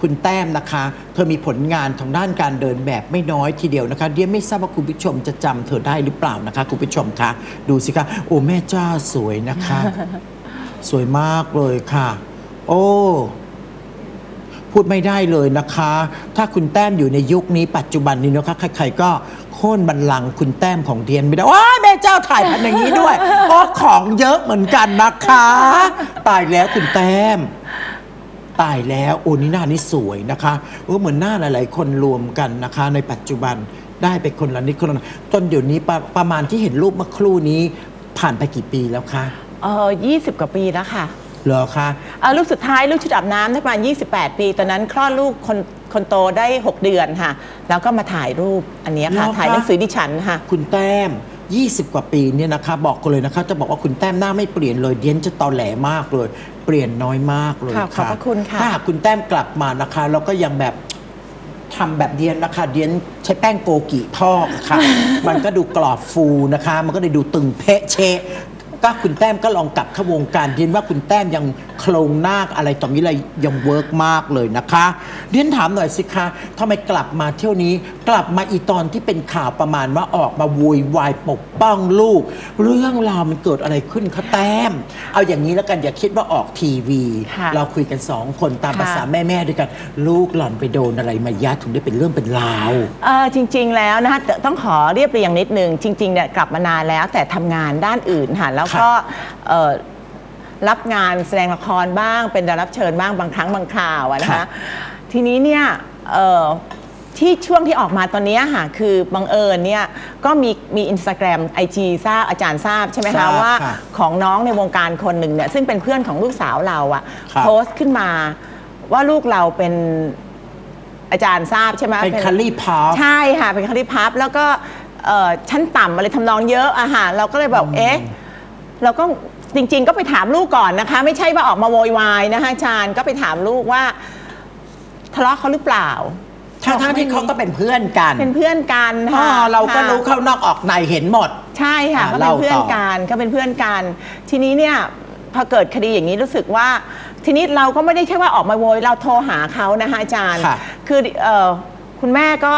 คุณแต้มนะคะ เธอมีผลงานทางด้านการเดินแบบไม่น้อยทีเดียวนะคะเดียไม่ทราบว่าคุณผู้ชมจะจำเธอได้หรือเปล่านะคะคุณผู้ชมคะดูสิคะโอ้แม่เจ้าสวยนะคะ สวยมากเลยค่ะ โอ้พูดไม่ได้เลยนะคะ ถ้าคุณแต้มอยู่ในยุคนี้ปัจจุบันนี้นะคะ ใครๆก็โค่นบัลลังก์คุณแต้มของเดียนไม่ได้ว้ายแม่เจ้าถ่ายพันอย่างนี้ด้วยโอ้ของเยอะเหมือนกันนะคะ ตายแล้วคุณแต้ม ตายแล้วโอ้นี่หน้านี่สวยนะคะโอ้เหมือนหน้าหลาย ๆ คนรวมกันนะคะ ในปัจจุบันได้ไปคนละนิดคนละหน่อยจนเดี๋ยวนี้ประประมาณที่เห็นรูปเมื่อครู่นี้ผ่านไปกี่ปีแล้วคะเออยี่สิบกว่าปีแล้วค่ะเหรอคะ เอ่อลูกสุดท้ายลูกชุดอาบน้ำได้ประมาณ 28 ปี ตอนนั้นคลอดลูกคนคนโตได้ 6 เดือนค่ะ แล้วก็มาถ่ายรูปอันเนี้ยค่ะ เหรอคะ ถ่ายหนังสือดิฉันค่ะ คุณแต้ม 20 กว่าปีเนี่ยนะคะ บอกกันเลยนะคะจะบอกว่าคุณแต้มหน้าไม่เปลี่ยนเลยเดียนจะตอแหลมากเลย เปลี่ยนน้อยมากเลยค่ะขอบพระคุณค่ะถ้าหากคุณแต้มกลับมานะคะแล้วก็ยังแบบทำแบบเดียนนะคะ เดียนใช้แป้งโกกิพอกค่ะ มันก็ดูกรอบฟูนะคะ มันก็เลยดูตึงเพะเชะก็คุณแต้มก็ลองกลับเข้าวงการเดียนว่าคุณแต้มยังโครงหน้าอะไรต่อมีอะไรยังเวิร์กมากเลยนะคะเดียนถามหน่อยสิคะทำไมกลับมาเที่ยวนี้ กลับมาอีตอนที่เป็นข่าวประมาณว่าออกมาโวยวายปกป้องลูก เรื่องราวมันเกิดอะไรขึ้นคะแต้ม เอาอย่างนี้แล้วกันอย่าคิดว่าออกทีวี ค่ะเราคุยกันสองคนตามค่ะภาษาแม่ๆด้วยกัน ลูกหล่อนไปโดนอะไรมายัดถึงได้เป็นเรื่องเป็นราว เออจริง ๆ แล้วนะคะแต่ต้องขอเรียบเรียงนิดนึง จริงๆเนี่ยกลับมานานแล้วแต่ทำงานด้านอื่นค่ะแล้วก็เอ่อ รับงานแสดงละครบ้าง เป็นดารารับเชิญบ้างบางครั้งบางคราวอะนะค่ะคะทีนี้เนี่ยเอ่อที่ช่วงที่ออกมาตอนเนี้ยค่ะคือบังเอิญเนี่ยก็มีมีอินสตาแกรมไอจีทราบอาจารย์ทราบใช่ไหมทราคะบว่าค่ะของน้องในวงการคนหนึ่งเนี่ยซึ่งเป็นเพื่อนของลูกสาวเราอะครับโพสต์ขึ้นมาว่าลูกเราเป็นอาจารย์ทราบใช่ไหมเป็นคัลลี่พาร์ใช่ค่ะเป็นคาริพับแล้วก็เอ่อชั้นต่ำอะไรทำนองเยอะอะค่ะเราก็เลยแบบเอ๊ะเราก็ จริง ๆ ก็ไปถามลูกก่อนนะคะ ไม่ใช่ว่าออกมาโวยวายนะคะอาจารย์ก็ไปถามลูกว่า ทะเลาะเขาหรือเปล่า ทั้งๆที่เขาก็เป็นเพื่อนกันเป็นเพื่อนกันอ๋อค่ะเราก็ค่ะรู้เข้านอกออกในเห็นหมด ใช่ค่ะอ่าเขาเป็นเพื่อนเล่าต่อกันเขาเป็นเพื่อนกัน ทีนี้เนี่ยพอเกิดคดีอย่างนี้รู้สึกว่า ทีนี้เราก็ไม่ได้แค่ว่าออกมาโวยเราโทรหาเขานะคะอาจารย์ ค่ะ คือเอ่อคุณแม่ก็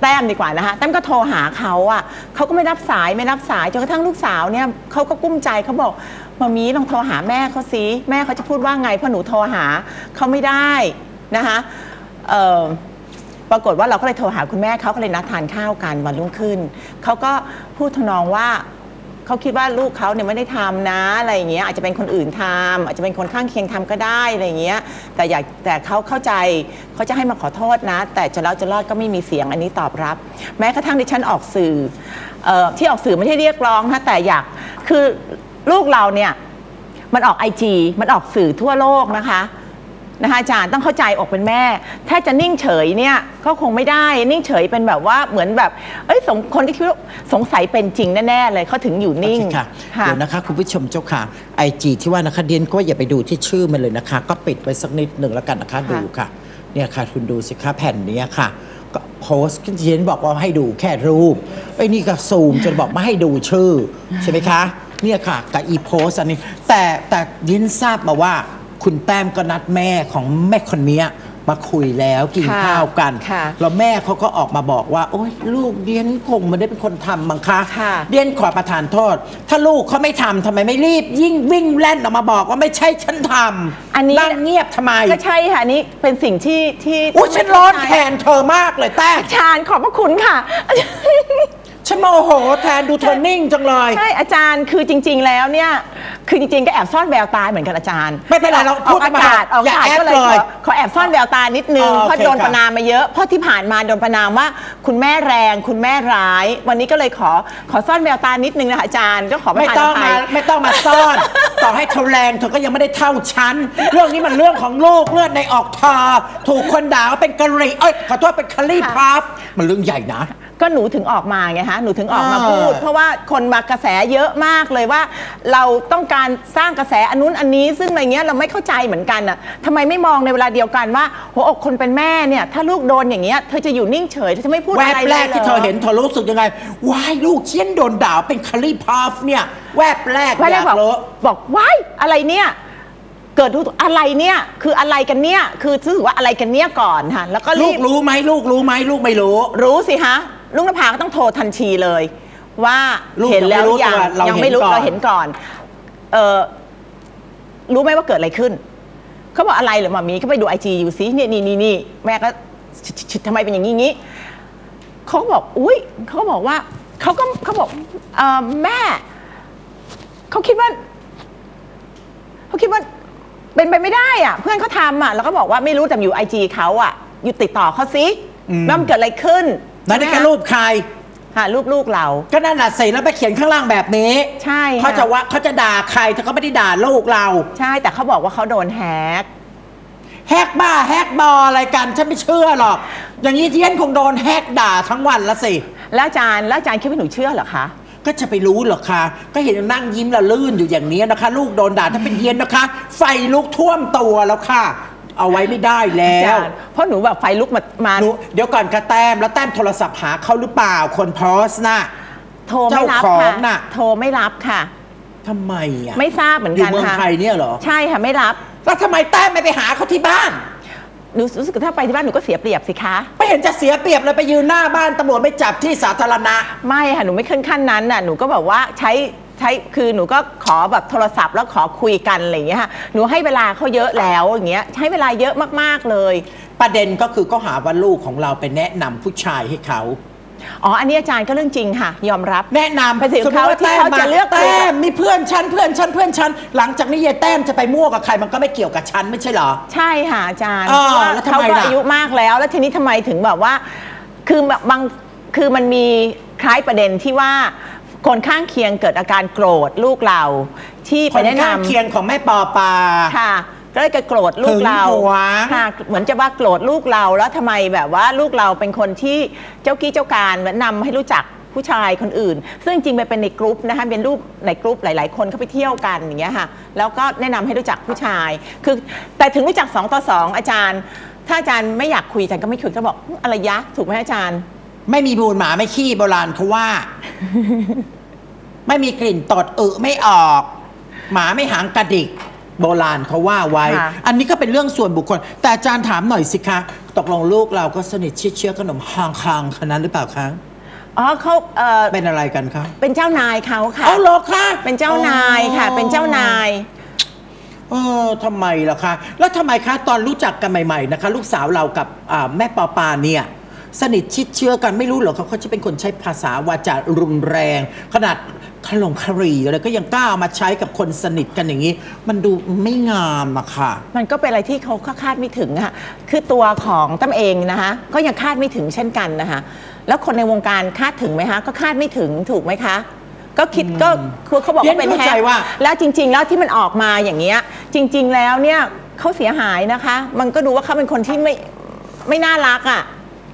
แต้มดีกว่านะคะแต้มก็โทรหาเขาอะเขาก็ไม่รับสายไม่รับสายจนกระทั่งลูกสาวเนี่ยเขาก็กุ้มใจเขาบอกมามีลองโทรหาแม่เขาสิแม่เขาจะพูดว่าไงเพราะหนูโทรหาเขาไม่ได้นะคะเอ่อปรากฏว่าเราก็เลยโทรหาคุณแม่เขาก็เลยนัดทานข้าวกันวันรุ่งขึ้นเขาก็พูดทำนองว่า เขาคิดว่าลูกเขาเนี่ยไม่ได้ทำนะอะไรอย่างเงี้ยอาจจะเป็นคนอื่นทำอาจจะเป็นคนข้างเคียงทำก็ได้อะไรอย่างเงี้ยแต่อยากแต่เขาเข้าใจเขาจะให้มาขอโทษนะ แต่จะแล้วจะรอดก็ไม่มีเสียงอันนี้ตอบรับ แม้กระทั่งดิฉันออกสื่อออที่ออกสื่อไม่ใช่เรียกร้องนะแต่อยากคือลูกเราเนี่ยมันออกไอจีมันออกสื่อทั่วโลกนะคะ นะคะอาจารย์ต้องเข้าใจอกเป็นแม่ ถ้าจะนิ่งเฉยเนี่ยก็คงไม่ได้นิ่งเฉยเป็นแบบว่าเหมือนแบบเอ้ยสงคนที่คิดว่าสงสัยเป็นจริงแน่ๆเลยเขาถึงอยู่นิ่ง โอเคค่ะค่ะเดี๋ยวนะคะคุณผู้ชมเจ้าค่ะไอจีที่ว่านะคะเดียนก็อย่าไปดูที่ชื่อมันเลยนะคะ ก็ปิดไว้สักนิดหนึ่งแล้วกันนะคะดูค่ะเนี่ยค่ะคุณดูสิคะแผ่นเนี้ยค่ะก็โพสต์เดียนบอกว่าให้ดูแค่รูปไอ้นี่ก็ซูมจนบอกไม่ให้ดูชื่อใช่ไหมคะเนี่ยค่ะกับอีโพสต์อันนี้แต่แต่เดียนทราบมาว่า คุณแต้มก็นัดแม่ของแม่คนเนี้ยมาคุยแล้วกินค่ะข้าวกัน ค่ะแล้วแม่เขาก็ออกมาบอกว่า โอ๊ยลูกเดียนคงไม่ได้เป็นคนทำมั้งคะค่ะ เดียนขอประทานโทษ ถ้าลูกเขาไม่ทำทำไมไม่รีบ ยิ่งวิ่งแล่นออกมาบอกว่าไม่ใช่ฉันทำอันนี้นั่งเงียบทำไมก็ใช่ค่ะอันนี่เป็นสิ่งที่ที่อุ้ยฉันร้อนแทนเธอมากเลยแต้อาจารย์ขอบพระคุณค่ะ ฉันโมโหแทนดูเธอนิ่งจังเลย ใช่อาจารย์คือจริง ๆ แล้วเนี่ยคือจริงๆก็แอบซ่อนแววตาเหมือนกันอาจารย์ไม่เป็นไรเราอพูอดกมาอากาศออกอย่าอากาศแอบก็เลยเลยขอขอแอบซ่อนแววตานิดนึงอ๋อเพราะโอเคโดนค่ะประนามมาเยอะเพราะที่ผ่านมาโดนประนามว่า คุณแม่แรงคุณแม่ร้าย วันนี้ก็เลยขอขอซ่อนแววตานิดนึงนะคะอาจารย์ก็ขอประไม่ทานต้องอภัมายไม่ต้องมาซ่อน ต่อให้เธอแรงเธอก็ยังไม่ได้เท่าฉัน เรื่องนี้มันเรื่องของลูกเลือดในออกทาถูกคนด่าว่าเป็นกะหรี่เอ้ยขอโทษเป็นคารี่พัฟมันเรื่องใหญ่นะ ก็หนูถึงออกมาไงฮะหนูถึงออกมาเออพูด เพราะว่าคนมากระแสเยอะมากเลยว่า เราต้องการสร้างกระแสอันนู้นอันนี้ ซึ่งอะไรเงี้ยเราไม่เข้าใจเหมือนกันอะทำไมไม่มองในเวลาเดียวกันว่าหัวอกคนเป็นแม่เนี่ยถ้าลูกโดนอย่างเงี้ยเธอจะอยู่นิ่งเฉยเธอจะไม่พูดแวอะไรบเลยแรกที่รเธอเห็นเธอรู้สึกยังไงว้ายลูกเชี่ยนโดนด่าเป็นคารี่พัฟเนี่ย แวบแรกแวบแรกอยากบอกรู้บอกว้ายอะไรเนี่ยเกิดรู้ตัวอะไรเนี่ยคืออะไรกันเนี่ยคือรู้สึกว่าอะไรกันเนี่ยก่อนค่ะแล้วก็ลูรีกบรู้ไหมลูกรู้ไหมลูกไม่รู้ รู้สิฮะ ลุงนภาก็ต้องโทรทันทีเลย ว่าลูกเห็นแล้วยังไม่รู้ยังตัวเรายังไม่รู้เห็นก่อนเราเห็นก่อน เออรู้ไหมว่าเกิดอะไรขึ้น เขาบอกอะไรเหรือมามีเขาไปดูไอจีอยู่สิเนี่ยนี่นี่นี่แม่ก็ชชชทำไมเป็นอย่างนี้งี้เขาก็บอกอุ้ยเขาก็บอกว่าเขาก็เขาบอกเออแม่เขาคิดว่าเขาคิดว่า เป็นไปไม่ได้อะ เพื่อนเขาทำอะ แล้วก็บอกว่าไม่รู้แต่อยู่ไอจีเขาอะ อยู่ติดต่อเขาสิอืม ว่ามันเกิดอะไรขึ้น นั่นนี่ใช่แค่ไหมรูปใครค่ะรูปลูกเรา ก็นั่นน่ะสิแล้วไปเขียนข้างล่างแบบนี้ ใช่ค่ะเขาจะว่าเขาจะด่าใครแต่เขาไม่ได้ด่าลูกเรา ใช่แต่เขาบอกว่าเขาโดนแฮกแฮกบ้าแฮกบออะไรกันฉันไม่เชื่อหรอก อย่างนี้เทียนคงโดนแฮกด่าทั้งวันละสิ แล้วอาจารย์แล้วอาจารย์คิดว่าหนูเชื่อเหรอคะก็จะไปรู้เหรอคะก็เห็นนั่งยิ้มละลื่นอยู่อย่างนี้นะคะ ลูกโดนด่าถ้าเป็นเย็นนะคะ ไฟลุกท่วมตัวแล้วค่ะ เอาไว้ไม่ได้แล้อาวจารย์เพราะหนูแบบไฟลุกมามาหนูเดี๋ยวก่อนกระแต้มแล้วแต้มโทรศัพท์หาเขาหรือเปล่าคนโพสต์น่ะ โทรไม่รับเจ้าของค่ะน่ะ โทรไม่รับค่ะ ทำไมอะไม่ทราบเหมือนอยู่กันเมืองค่ะไทยเนี่ยเหรอ ใช่ค่ะไม่รับแล้วทำไมแต้มไม่ไปหาเขาที่บ้าน หนูรู้สึกว่าถ้าไปที่บ้านหนูก็เสียเปรียบสิคะ ไม่เห็นจะเสียเปรียบเลยไปยืนหน้าบ้านตำรวจไม่จับที่สาธารณะ ไม่ค่ะ หนูไม่ขึ้นขั้นนั้นน่ะหนูก็แบบว่าใช้ ใช้คือหนูก็ขอแบบโทรศัพท์แล้วขอคุยกันอะไรอย่างเงี้ยค่ะหนูให้เวลาเขาเยอะแล้วอย่างเงี้ยใช้เวลาเยอะมากๆเลย ประเด็นก็คือก็หาว่าลูกของเราไปแนะนำผู้ชายให้เขา อ๋ออันนี้อาจารย์ก็เรื่องจริงค่ะ ยอมรับ แนะนำไปถึงสมมุติว่าเขาที่แต้มเขาจะมาเลือกคุยแต้มมีเพื่อนฉันเพื่อนฉันเพื่อนฉันหลังจากนี้ยายแต้มจะไปมั่วกับใครมันก็ไม่เกี่ยวกับฉันไม่ใช่เหรอ ใช่ค่ะอาจารย์อ๋อเพราะว่าแล้วทำเขาไมก็ล่ะ อายุมากแล้ว แล้วทีนี้ทำไมถึงแบบว่า คือแบบบางคือมันมีคล้ายประเด็นที่ว่า คนข้างเคียงเกิดอาการโกรธลูกเราที่คไปนแนะนข้างเคียงของแม่ปอปาำค่ะ ก็เลยจะโกรธลูกเราหึงหวง ค่ะเหมือนจะว่าโกรธลูกเราแล้วทำไมแบบว่าลูกเราเป็นคนที่เจ้ากี้เจ้าการแนะนำให้รู้จักผู้ชายคนอื่น ซึ่งจริงๆไปเป็นในกรุ๊ปนะคะเป็นรูปในกรุ๊ปหลาย ๆ คนเขาไปเที่ยวกันอย่างเงี้ยค่ะแล้วก็แนะนำให้รู้จักผู้ชาย คือแต่ถึงรู้จักสองต่อสองอาจารย์ ถ้าอาจารย์ไม่อยากคุยอาจารย์ก็ไม่คุยก็บอกอะไรยะถูกไหมอาจารย์ ไม่มีบูนหมาไม่ขี้โบราณเขาว่า ไม่มีกลิ่นตดอึไม่ออก หมาไม่หางกระดิก โบราณเขาว่าไว้ ค่ะ อันนี้ก็เป็นเรื่องส่วนบุคคล แต่อาจารย์ถามหน่อยสิคะ ตกลงลูกเราก็สนิทชิดเชื้อขนมฮางคางขนาดนั้นหรือเปล่าคะอ๋อเขาเออเป็นอะไรกันคะเป็นเจ้านายเขาค่ะ เอาเหรอคะเป็นเจ้านายค่ะ เป็นเจ้านาย เออทำไมล่ะคะ แล้วทำไมคะ ตอนรู้จักกันใหม่ ๆนะคะ ลูกสาวเรากับอ่าแม่ปอปาเนี่ย สนิทชิดเชื้อกันไม่รู้เหรอเขาเขาจะเป็นคนใช้ภาษาวาจารุนแรง ขนาดขลงครีอะไรก็ยังกล้าเอามาใช้กับคนสนิทกันอย่างนี้ มันดูไม่งามอะค่ะ มันก็เป็นอะไรที่เขาคาดไม่ถึงอะคือตัวของตั้มเองนะคะก็ยังคาดไม่ถึงเช่นกันนะคะแล้วคนในวงการคาดถึงไหมคะก็คาดไม่ถึงถูกไหมคะก็คิดก็คือเขาบอกว่าเป็นเรียนเข้าแฮใจกว่าแล้วจริง ๆ แล้วที่มันออกมาอย่างเงี้ยจริง ๆ แล้วเนี่ยเขาเสียหายนะคะ มันก็ดูว่าเขาเป็นคนที่ไม่ไม่น่ารักอะ่ะ